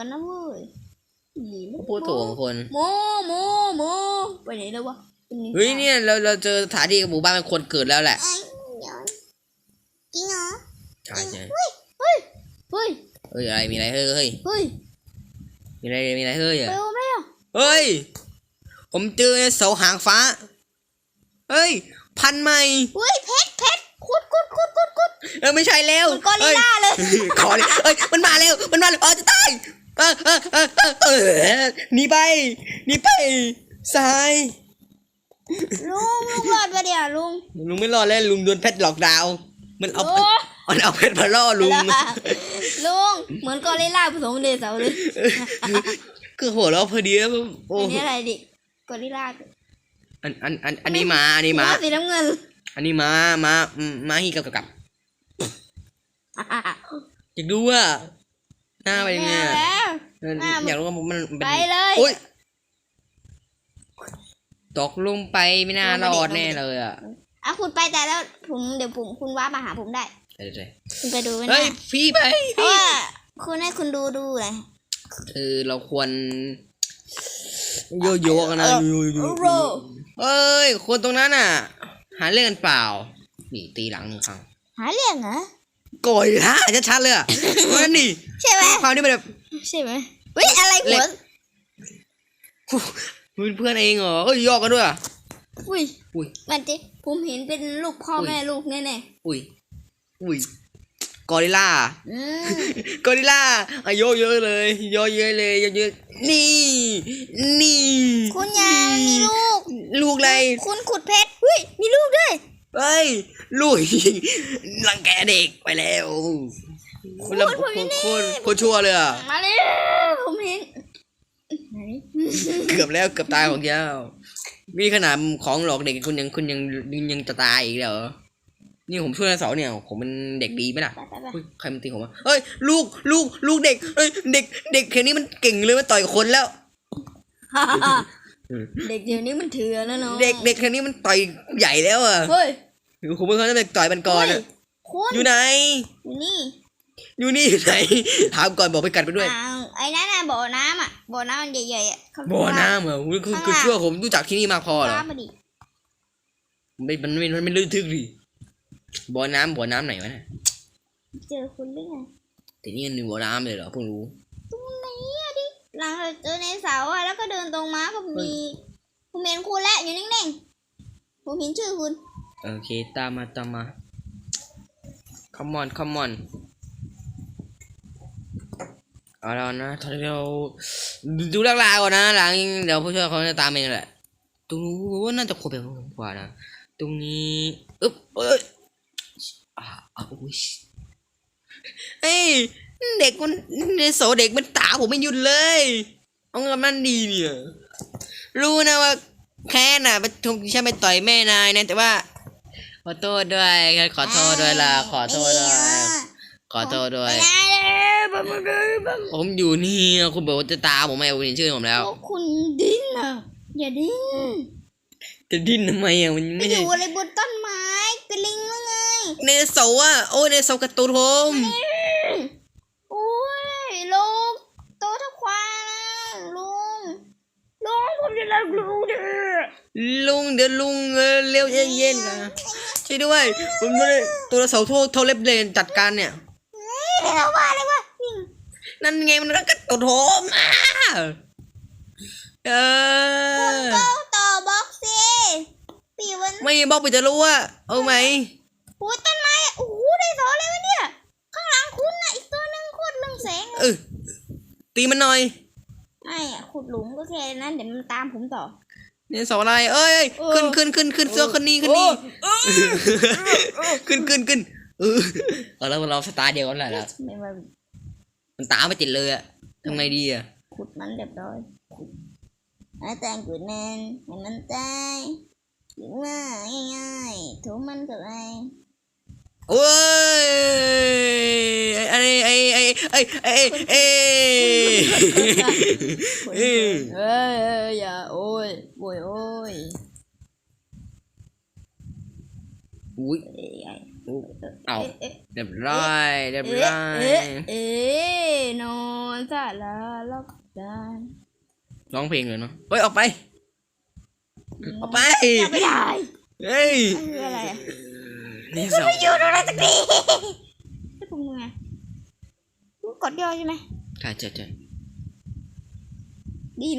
กันนะเว้ยหนีไม่พูดถูกของคนโมโมโมไปไหนแล้ววะป็ไงเฮ้ยเนี่ยเราเราเจอสถานที่หมู่บ้านเป็นคนเกิดแล้วแหละไอ้เดี๋ยวจริงเหรอใช่ใช่เฮ้ยเฮ้ยเฮ้ยอะไรมีอะไรเฮ้ยเฮ้ยเฮ้ยมีอะไรมีอะไรเฮ้ยไปอะโอ้ไม่อะเฮ้ยผมเจอเสาหางฟ้า เฮ้ย พันใหม่เฮ้ยเพชรเพชรขุดขุดขุดขุดขุดเออไม่ใช่แล้วเหมือนกอริลลาเลยอ้ยขอเลยเอ้ยมันมาแล้วมันมาแล้วอ๋อจะตาย เออเออเออเออเออหนีไปหนีไปซ้าย ลุงลุงรอดปะเดี๋ยวลุงลุงไม่รอดแล้วลุงโดนเพชรหลอกดาวน์มันเอาโอ้มันเอาเพชรมาล่อลุง ลุงเหมือนกอริลลาผสมเดซาร์เลยคือหัวเราะพอดีแล้วโอ้อันนี้อะไรดิกอริลลาอันอันอันอันนี้มาอันนี้มาสีน้ำเงิน อันนี้มามาอืมมาฮีกับกับกับอยากดูว่าหน้าเป็นยังไงไม่ อะเอาแล้วเออหน้ามันอยากรู้ว่ามันเป็นไปเลยโอ๊ยตกลงไปไม่น่ารอดแน่เลยอะอะคุณไปแต่แล้วผมเดี๋ยวผมคุณว่ามาหาผมได้เดี๋ยวเดี๋ยวคุณไปดูไหมเฮ้ยนะพี่ไปเพราะว่าคุณให้คุณดูดูเลยเออเราควรโยโย่กันนะโยโย่โรเอ้ยคนตรงนั้นอะ หาเรื่องกันเปล่า นี่ตีหลังหนึ่งครั้งหาเรื่องเหรอโกยฮะชัดๆเลยอะนั่นนี่ ใช่ไหมความที่มันแบบ ใช่ไหมเฮ้ยอะไรเล็หัวกเพื่อนเองเหรอเอ้ยยอกกันด้วยอะอุ้ยอุ้ยมันจิผมเห็นเป็นลูกพ่ออุ้ยแม่ลูกแน่อุ้ยอุ้ยกอริลล่าๆอืมกอริลล่าอะโยเยอะเลยโยเยอะเลยโยเยอะนี่ นี่ คุณยายมีลูก ลูกอะไร คุณขุดเพชรเฮ้ยมีลูกด้วยเฮ้ย ลูก รังแกเด็กไปแล้ว คนละพูดคผมอยู่นนี่คนคนชั่วเลยอะมาเลยผมเห็นไหนเกือบแล้วเกือบตายของเจ้ามีขนาดของหลอกเด็กคุณยังคุณยังยังยังจะตายอีกเหรอนี่ผมช่วยนะเสาเนี่ยผมเป็นเด็กดีไหมล่ะไปไปไปเฮ้ยใครมันตีผมวะเฮ้ยลูกลูกลูกเด็กเฮ้ยเด็กเด็กแค่นี้มันเก่งเลยมันต่อยคนแล้วเด็กเดี๋ยวนี้มันเถื่อนแล้วเนาะเด็กเด็กแค่นี้มันต่อยใหญ่แล้วอะเฮ้ยผมเป็นคนที่เด็กต่อยมันก่อนเฮ้อะยคุณอยู่ไหนอยู่นี่ อยู่นี่อยู่ไหนถามก่อนบอกไปกัดไปด้วย อ้าวไอ้นั่นน่ะบ่อน้ำอะบ่อน้ำมันใหญ่ๆอะเขาบ่อน้ำเหรอคุณคุณคุณข้างล่างเชื่อผมรู้จักที่นี่มากพอเหรอน้ำมาดิไม่มันไม่มันไม่ลื่นทึกดิบ่อน้ำบ่อน้ำไหนวะเนี่ยเจอคุณหรือไงแต่นี่มันมีบ่อน้ำเลยเหรอเพิ่งรู้ตรงไหนอะดิหลังจากเจอในเสาอะแล้วก็เดินตรงมาก็มีผมเห็นคุณแล้วอยู่นิ่งๆผมเห็นชื่อคุณโอเคตามมาตามมา come on come on เอาแล้วนะตอนนี้เราดูเรื่องราวก่อนนะหลังเดี๋ยวผู้ช่วยเขาจะตามเองแหละตรงนู้นน่าจะควรเป็นกว่านะ ตรงนี้อึ๊บเอ้ยอ่าอ่าอุ๊ยเฮ้ยเด็กมันในโสเด็กมันตาผมไม่หยุดเลย เอาเงินมันดีเนี่ยรู้นะว่าแค่น่ะไปทุกฉันไปต่อยแม่นายนะแต่ว่าขอโทษด้วย ขอโทษด้วยล่ะขอโทษด้วย ขอโทษด้วย บัมบัมบัมผมอยู่นี่อะคุณบอกว่าจะตามผมไม่เอาคุณเห็นชื่อผมแล้วพวกคุณดิ้นอะอย่าดิ้นจะดิ้นทำไมอะมันไปไม่อใช่ยู่อะไรบนต้นไม้เป็นลิงหรือไงเนโซอะโอ้ยเนโซการ์ตูนผมโอ้ยลุงโตเท่าควายนะลุงลุงผมจะรักลุงเด้อลุงเดี๋ยวลุงเออเร็วเย็นๆนะช่วยด้วยผมไม่ได้ตัวเสาโทโทเล็บเลนจัดการเนี่ยเฮ้ยเราว่าอะไรวะ นี่นั่นไงมันก็กระตุนผมอะเออก็ต่อบล็อกสิปีวันไม่บอกไปจะรู้ว่าเอาไหมโอ้ยต้นไม้อะโอ้โหได้สอนเลยวะเนี่ย ข้างหลังคุณน่ะอีกตัวหนึงโคตรเรื่องแสงเออตีมันหน่อยไม่อะขุดหลุมก็แค่นั้นเดี๋ยวมันตามผมต่อ เนี่ยเสาอะไรเอ้ยเออขึ้นขึ้นขึ้นขึ้นเสื้อขึ้นนี่ขึ้นนี่โอ้ ขึ้นขึ้นขึ้นเออเอาแล้วเราสตาร์ทเดียวกันแหละแล้วไม่ว่ามันตามไปติดเลยอะทำไงดีอะขุดมันเรียบร้อยขุดให้แตงกุดแนนให้มันตายหรือว่าง่ายๆถูมันกับไอ้โอ้ยไอ้ไอ้ไอ้ไอ้ไอ้ไอ้ไอ้เอ้ยเอ้ยอย่าโอ้ยโวยโอ้ยอุ้ยเอ้ยไอ้เอาเอ๊ะเรียบร้อยเรียบเอ๊ะร้อยเอ๊ะเอ๊ะ นอนซะละล็อกดานร้องเพลงเลยเนาะเฮ้ยออกไปออกไปยังไม่ได้เฮ้ยคืออะไรอะนี่สองไม่อยู่ตรงนั้นสักทีไม่ปุ่มมือไงกดย่อใช่ไหมใช่ใช่ใช่ดีนะ